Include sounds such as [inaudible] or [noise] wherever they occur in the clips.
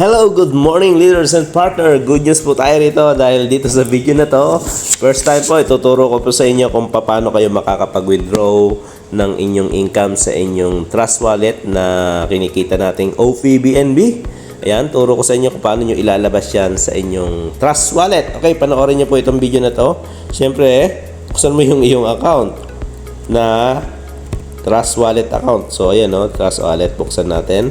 Hello, good morning leaders and partner. Good news po tayo rito dahil dito sa video na to, first time po ituturo ko po sa inyo kung paano kayo makakapag-withdraw ng inyong income sa inyong trust wallet na kinikita nating OPBNB. Ayan, turo ko sa inyo kung paano nyo ilalabas yan sa inyong trust wallet. Okay, panoorin nyo po itong video na to. Siyempre, buksan mo yung iyong account na Trust Wallet account. So, ayan o, Trust Wallet, buksan natin.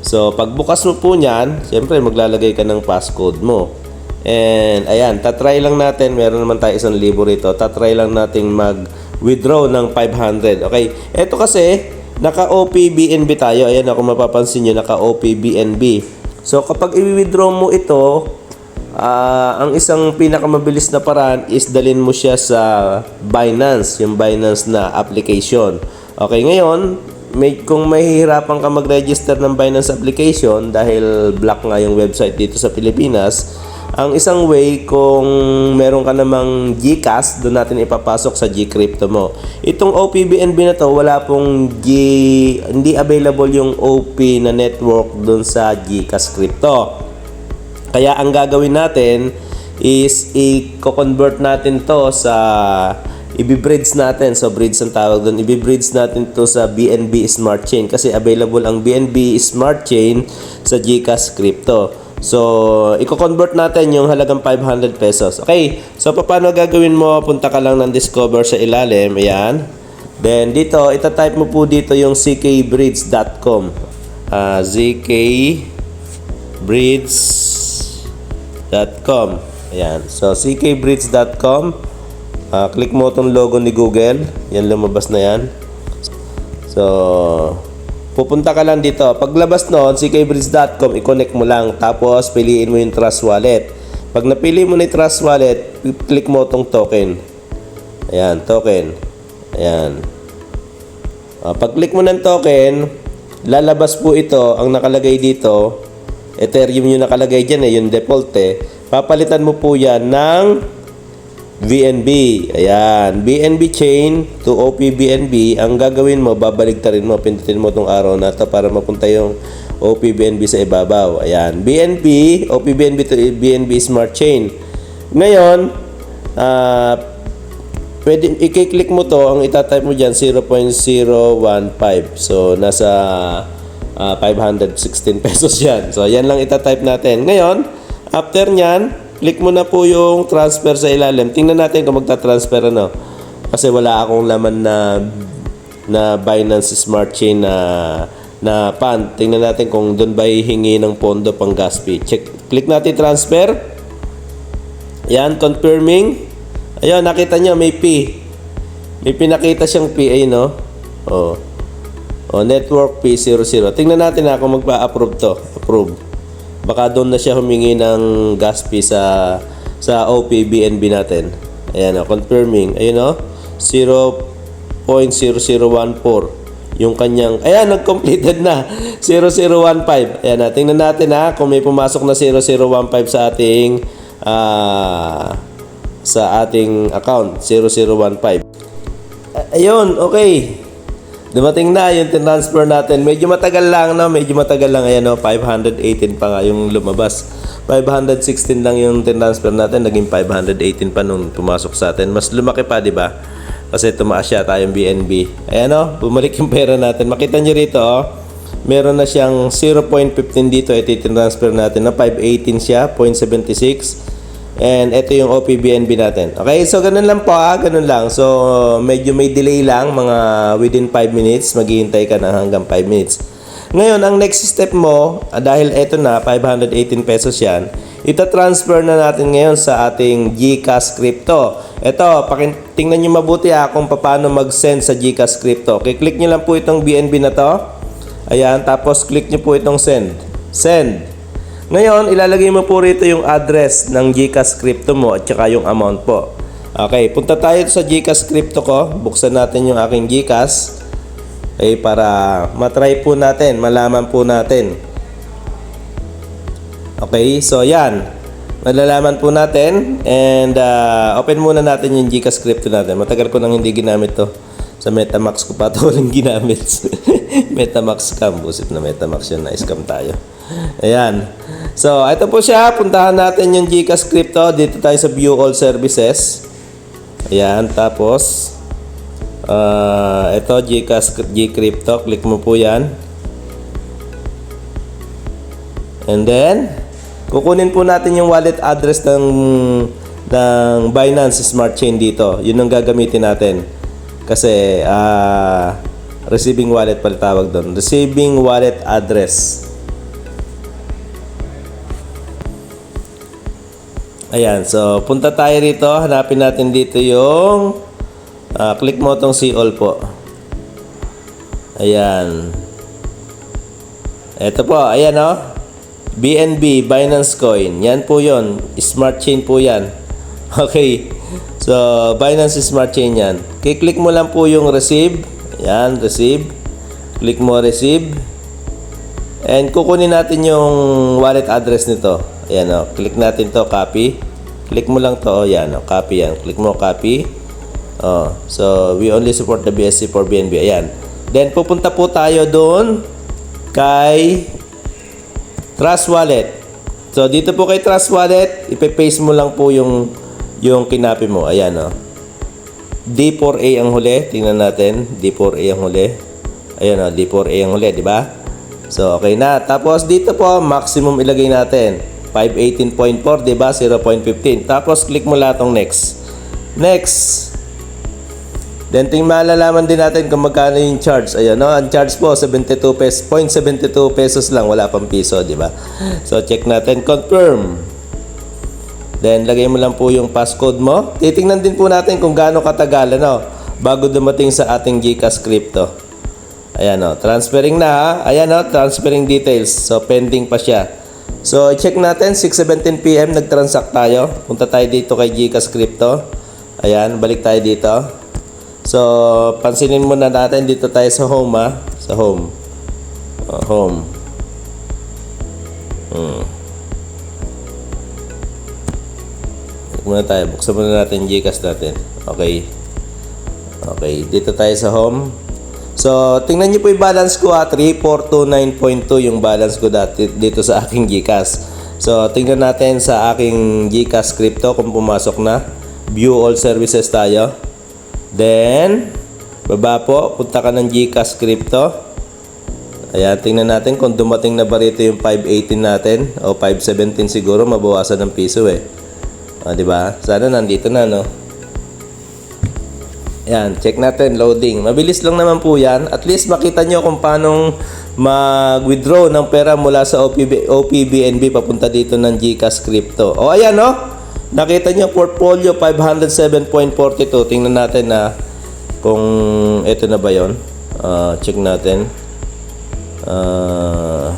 So, pagbukas mo po niyan, siyempre maglalagay ka ng passcode mo. And, ayan, tatry lang natin, meron naman tayo isang libo rito, tatry lang natin mag-withdraw ng 500. Okay, eto kasi, naka-OPBNB tayo. Ayan, ako mapapansin nyo, naka-OPBNB. So, kapag i-withdraw mo ito, Ah, ang isang pinakamabilis na paraan is dalin mo siya sa Binance, yung Binance na application. Okay, ngayon, may, kung mahihirapan ka mag-register ng Binance application dahil block nga yung website dito sa Pilipinas, ang isang way kung meron ka namang GCash, doon natin ipapasok sa GCrypto mo. Itong OPBNB na to, wala pong G, hindi available yung OP na network doon sa GCash Crypto. Kaya ang gagawin natin is i-convert natin to sa i-bridge natin. So bridge ang tawag doon. I-bridge natin to sa BNB Smart Chain kasi available ang BNB Smart Chain sa GCash Crypto. So, i-convert natin yung halagang 500 pesos. Okay, so paano gagawin mo? Punta ka lang ng Discover sa ilalim. Ayan. Then, dito, itatype mo po dito yung ckbridge.com. Uh, ZK bridge.com. Ayan. So, ckbridge.com. Ah, click mo itong logo ni Google. Yan, lumabas na yan. So, pupunta ka lang dito. Paglabas noon, ckbridge.com, i-connect mo lang. Tapos, piliin mo yung Trust Wallet. Pag napili mo na yung Trust Wallet, click mo itong token. Ayan, token. Ayan. Ah, pag-click mo ng token, lalabas po ito, ang nakalagay dito, Ethereum yung nakalagay dyan eh, yung default eh. Papalitan mo po yan ng VNB. Ayan, BNB chain to OPBNB. Ang gagawin mo, babaligtarin mo, pindutin mo itong araw na to para mapunta yung OPBNB sa ibabaw. Ayan, BNB, OPBNB to BNB Smart Chain. Ngayon, ah, pwede, i-click mo to, ang itatype mo dyan, 0.015. So, nasa ah, 516 pesos [laughs] yan. So, yan lang itatype natin. Ngayon, after nyan, click mo na po yung transfer sa ilalim. Tingnan natin kung magta-transfer ano. Kasi wala akong laman na na Binance Smart Chain na na pan. Tingnan natin kung doon ba hihingi ng pondo pang gas fee. Check. Click natin transfer. Yan, confirming. Ayun, nakita nyo, may P. May pinakita siyang P, ayun, no? Oh. Oh, network P00. Tingnan natin na kung magpa-approve to. Approve. Baka doon na siya humingi ng gas fee sa sa OPBNB natin. Ayan, oh, confirming. Ayun, no? 0.0014 yung kanyang, ayan, nag-completed na, [laughs] 0015. Ayan, na, tingnan natin ha, kung may pumasok na 0015 sa ating, ah, sa ating account, 0015. A- Ayun, okay. Dumating na yung transfer natin. Medyo matagal lang, no? Medyo matagal lang. Ayan, no? 518 pa nga yung lumabas. 516 lang yung transfer natin. Naging 518 pa nung pumasok sa atin. Mas lumaki pa, di ba? Kasi tumaas siya tayong BNB. Ayan, no? Bumalik yung pera natin. Makita nyo rito, oh. Meron na siyang 0.15 dito. Ito transfer natin na 518 siya, 0.76. And ito yung OPBNB natin. Okay, so ganun lang po ah, ganun lang. So medyo may delay lang, mga within 5 minutes, maghihintay ka na hanggang 5 minutes. Ngayon, ang next step mo, ah, dahil ito na, 518 pesos yan, ita-transfer na natin ngayon sa ating GCash Crypto. Ito, tingnan nyo mabuti ah kung paano mag-send sa GCash Crypto. Kiklik nyo lang po itong BNB na to. Ayan, tapos click nyo po itong send. Send. Ngayon, ilalagay mo po rito yung address ng GCash Crypto mo at saka yung amount po. Okay, punta tayo sa GCash Crypto ko. Buksan natin yung aking GCash. Okay, para matry po natin, malaman po natin. Okay, so yan. Malalaman po natin and uh, open muna natin yung GCash Crypto natin. Matagal ko nang hindi ginamit to. Sa Metamax ko pa ito [laughs] walang ginamit. Metamax scam. Busit na Metamax yun. Na-scam tayo. Ayan. So, ito po siya. Puntahan natin yung Gcash Crypto. Dito tayo sa View All Services. Ayan. Tapos, ah ito, Gcash Gcrypto. Click mo po yan. And then, kukunin po natin yung wallet address ng ng Binance Smart Chain dito. Yun ang gagamitin natin. Kasi ah receiving wallet pala tawag doon. Receiving wallet address. Ayan, so punta tayo rito. Hanapin natin dito yung ah, click mo tong see all po. Ayan. Ito po, ayan oh. BNB, Binance Coin. Yan po yon Smart Chain po yan. [laughs] Okay. So, Binance Smart Chain yan. Kiklik mo lang po yung receive. Yan, receive. Click mo receive. And kukunin natin yung wallet address nito. Ayan o. Click natin to copy. Click mo lang to. Ayan o. Copy yan. Click mo copy. Oh, so we only support the BSC for BNB. Ayan. Then pupunta po tayo doon kay Trust Wallet. So dito po kay Trust Wallet, ipe-paste mo lang po yung yung kinapi mo. Ayan oh. D4A ang huli. Tingnan natin. D4A ang huli. Ayan oh, D4A ang huli, di ba? So okay na. Tapos dito po maximum ilagay natin. 518.4, di ba? 0.15. Tapos click mo lahat ng next. Next. Then ting malalaman din natin kung magkano yung charge. Ayun, no? Ang charge po 72 pesos, 0.72 pesos lang, wala pang piso, di ba? So check natin, confirm. Then lagay mo lang po yung passcode mo. Titingnan din po natin kung gaano katagal ano bago dumating sa ating GCash crypto. Ayan o, transferring na ha. Ayan o, transferring details. So pending pa siya. So check natin 6:17 PM nag-transact tayo. Punta tayo dito kay GCash crypto. Ayan, balik tayo dito. So, pansinin muna natin dito tayo sa home ha. Sa home. Uh, home. Hmm. Muna tayo. Buksan muna natin Gcash natin. Okay. Okay. Dito tayo sa home. So, tingnan niyo po yung balance ko ha. 3429.2 yung balance ko dati dito sa aking Gcash. So, tingnan natin sa aking Gcash crypto kung pumasok na. View all services tayo. Then, baba po, punta ka ng Gcash Crypto. Ayan, tingnan natin kung dumating na ba rito yung 518 natin o 517 siguro, mabawasan ng piso eh. O, di ba? Sana nandito na, no? Ayan, check natin, loading. Mabilis lang naman po yan. At least makita nyo kung paano mag-withdraw ng pera mula sa OPB, OPBNB papunta dito ng Gcash Crypto. O, ayan, no? Nakita nyo, portfolio 507.42. Tingnan natin na kung ito na ba yon. Ah, check natin. Ah,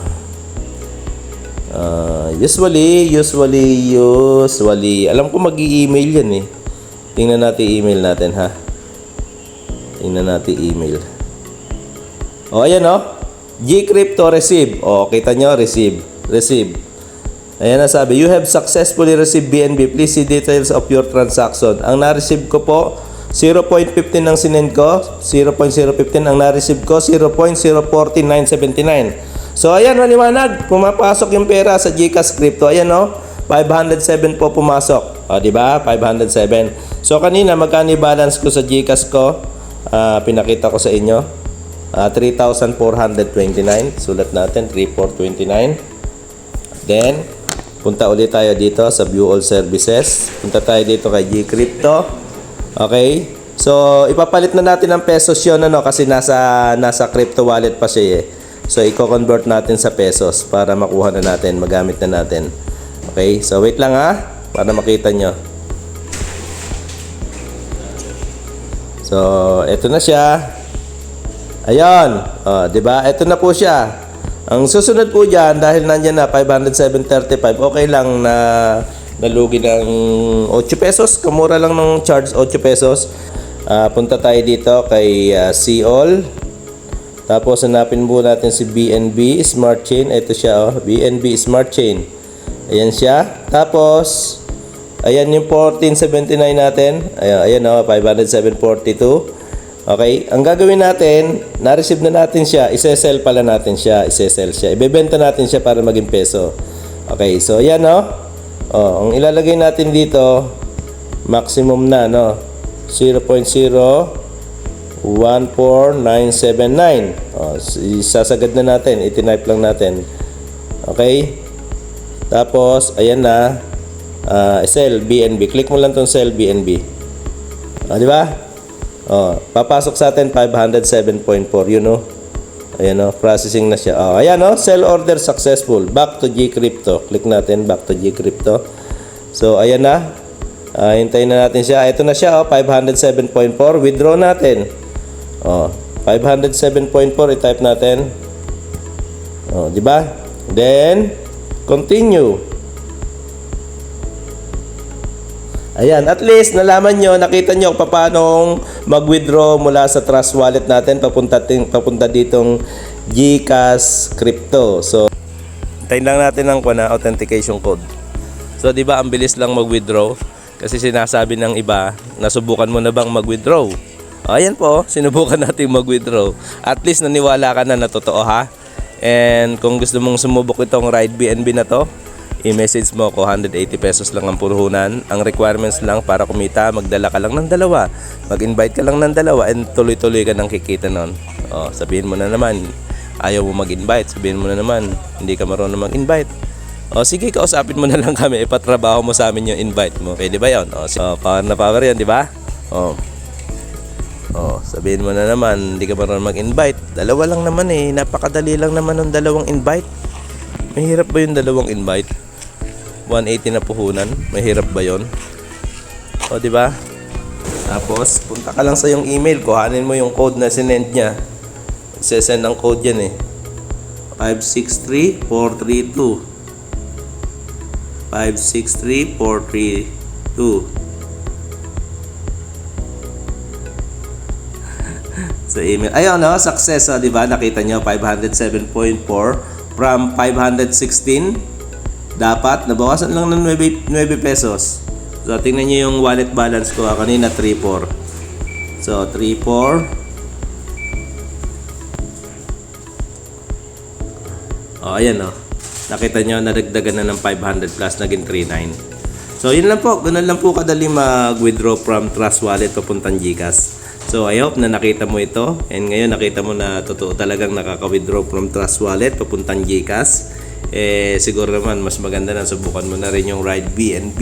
ah, usually, usually, usually. Alam ko mag-i-email yan eh. Tingnan natin email natin ha. Tingnan natin email. O, ayan o. Gcrypto receive. O, kita nyo, receive. Receive. Ayan na sabi, you have successfully received BNB. Please see details of your transaction. Ang na-receive ko po, 0.15 ang sinend ko, 0.015 ang na-receive ko, 0.040979. So ayan, maliwanag, pumapasok yung pera sa Gcash Crypto. Ayan no, 507 po pumasok. O, di ba? 507. So kanina, magkano balance ko sa Gcash ko? Ah, pinakita ko sa inyo. Ah, 3,429. Sulat natin, 3,429. Then, punta ulit tayo dito sa View All Services. Punta tayo dito kay Gcrypto. Okay? So, ipapalit na natin ng pesos yun ano, kasi nasa, nasa crypto wallet pa siya eh. So, i-convert natin sa pesos para makuha na natin, magamit na natin. Okay? So, wait lang ha, para makita nyo. So, eto na siya. Ayun. Oh, 'di ba? Ito na po siya. Ang susunod po diyan dahil nandiyan na 507.35, okay lang na nalugi ng 8 pesos. Kamura lang ng charge 8 pesos. Ah, punta tayo dito kay uh, All. Tapos hanapin po natin si BNB Smart Chain. Ito siya oh, BNB Smart Chain. Ayan siya. Tapos Ayan yung 1479 natin. Ayan, ayan oh, 507.42. Okay, ang gagawin natin, na-receive na natin siya, ise-sell pala natin siya, ise-sell siya. Ibebenta natin siya para maging peso. Okay, so yan no. Oh, ang ilalagay natin dito maximum na no. 0.014979. Oh, isasagad na natin, itinipe lang natin. Okay? Tapos ayan na ah, cell BNB. Click mo lang tong cell BNB. Ah, di ba? Oh, papasok sa atin 507.4, you know. Ayan o, processing na siya. Oh, ayan o, sell order successful. Back to Gcrypto. Click natin, back to Gcrypto. So, ayan na. Ah, hintayin na natin siya. Ito na siya, oh, 507.4. Withdraw natin. Oh, 507.4 i-type natin. Oh, di ba? Then, continue. Ayan, at least nalaman nyo, nakita nyo paano mag-withdraw mula sa Trust Wallet natin papunta, papunta ditong GCash Crypto. So, tayin lang natin ng kuna, authentication code. So, di ba, ang bilis lang mag-withdraw? Kasi sinasabi ng iba, nasubukan mo na bang mag-withdraw? Ayan po, sinubukan [laughs] natin mag-withdraw. At least naniwala ka na na totoo ha. And kung gusto mong sumubok itong Ride BNB na to, i-message mo ko 180 pesos lang ang puruhunan. Ang requirements lang para kumita, magdala ka lang ng dalawa. Mag-invite ka lang ng dalawa and tuloy-tuloy ka nang kikita nun. O, sabihin mo na naman, ayaw mo mag-invite. Sabihin mo na naman, hindi ka marunong mag-invite. O sige, kausapin mo na lang kami, ipatrabaho mo sa amin yung invite mo. Pwede ba yun? O, so, power na power yan, di ba? O, Oh, sabihin mo na naman, hindi ka marunong mag-invite. Dalawa lang naman eh, napakadali lang naman ng dalawang invite. Mahirap ba yung dalawang invite? 180 na puhunan, mahirap ba yon? O, di ba? Tapos, punta ka lang sa yung email, kuhanin mo yung code na sinend niya. Sesend ang code yan eh. 563432 563432 [laughs] sa email. Ayun, no? Success, oh, di ba? Nakita nyo, 507.4 from 516. Dapat, nabawasan lang ng 9, 9 pesos. So, tingnan nyo yung wallet balance ko. ah, Kanina, 3.4. So, 3.4. Oh, ayan, no? Nakita nyo, nadagdagan na ng 500 plus, naging 3.9. So, yun lang po. Ganun lang po kadali mag-withdraw from Trust Wallet papuntang Gcash. So, I hope na nakita mo ito. And ngayon, nakita mo na totoo talagang nakaka-withdraw from Trust Wallet papuntang Gcash. Eh, siguro naman, mas maganda na subukan mo na rin yung Ride BNB.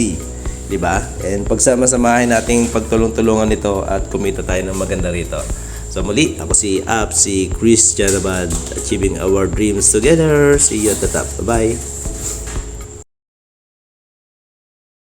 Di ba? And pagsama-samahin nating pagtulong-tulungan ito at kumita tayo ng maganda rito. So muli, ako si Ab, si Chris Janabad, achieving our dreams together. See you at the top. Bye-bye.